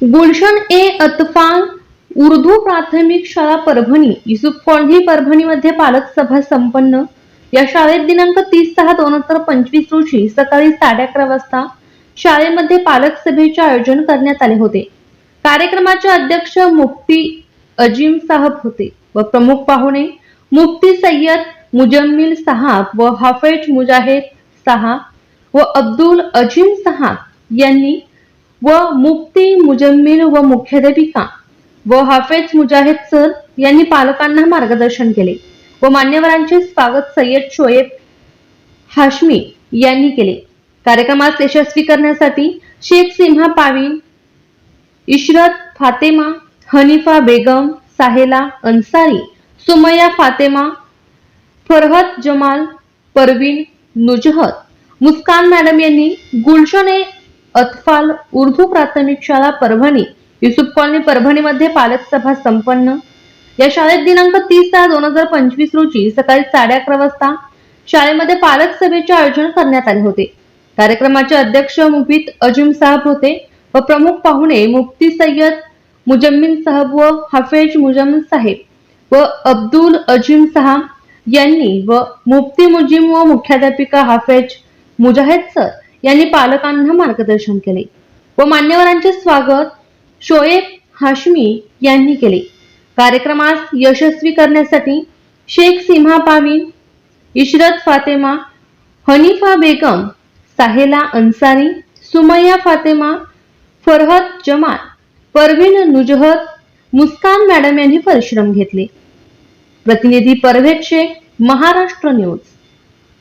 गुलशन ए अतफांग उर्दू प्राथमिक शाळा परभणी युसुफ कॉलनी परभणीमध्ये पालक सभा संपन्न. या शाळेत दिनांक तीस सहा दोन हजार पंचवीस रोजी सकाळी साडे अकरा वाजता शाळेमध्ये पालक सभेचे आयोजन करण्यात आले होते. कार्यक्रमाचे अध्यक्ष मुफ्ती अजीम साहब होते व प्रमुख पाहुणे मुफ्ती सय्यद मुजम्मिल साहब व हाफेज मुजाहिद साहब व अब्दुल अजीम साहब यांनी व मुक्ती मुजम्मिल व मुख्याध्यापिका व हाफेज मुजाहिद सर यांनी पालकांना मार्गदर्शन केले व मान्यवरांचे स्वागत सय्यद शोएब हाशमी यांनी केले. कार्यक्रमास यशस्वी करण्यासाठी शेख सिम्हा पावी इशरत फातेमा हनीफा बेगम साहेला अन्सारी सुमया फातेमा फरहत जमाल परवीन नुजहत मुस्कान मॅडम यांनी गुलशन ए अतफाल उर्दू प्राथमिक शाळा परभणी युसुफ कॉलनी परभणीमध्ये पालक सभा संपन्न. या शाळेत दिनांक तीस सहा दोन हजार पंचवीस रोजी सकाळी साडे अकरा वाजता शाळेमध्ये पालक सभेचे आयोजन करण्यात आले होते. कार्यक्रमाचे अध्यक्ष मुफीत अजीम साहब होते व प्रमुख पाहुणे मुफ्ती सय्यद मुजम्मिन साहब व हाफेज मुजम्मिन साहेब व अब्दुल अजीम साहब यांनी व मुफ्ती मुजीम व मुख्याध्यापिका हाफेज मुजाहिद सर यांनी पालकांना मार्गदर्शन केले व मान्यवरांचे स्वागत शोएब हाशमी यांनी केले. कार्यक्रमास यशस्वी करण्यासाठी शेख सिम्हा पावीन इशरत फातेमा हनीफा बेगम साहेला अन्सारी सुमैया फातेमा फरहत जमाल परवीन नुजहत मुस्कान मॅडम यांनी परिश्रम घेतले. प्रतिनिधी परवेद शेख महाराष्ट्र न्यूज.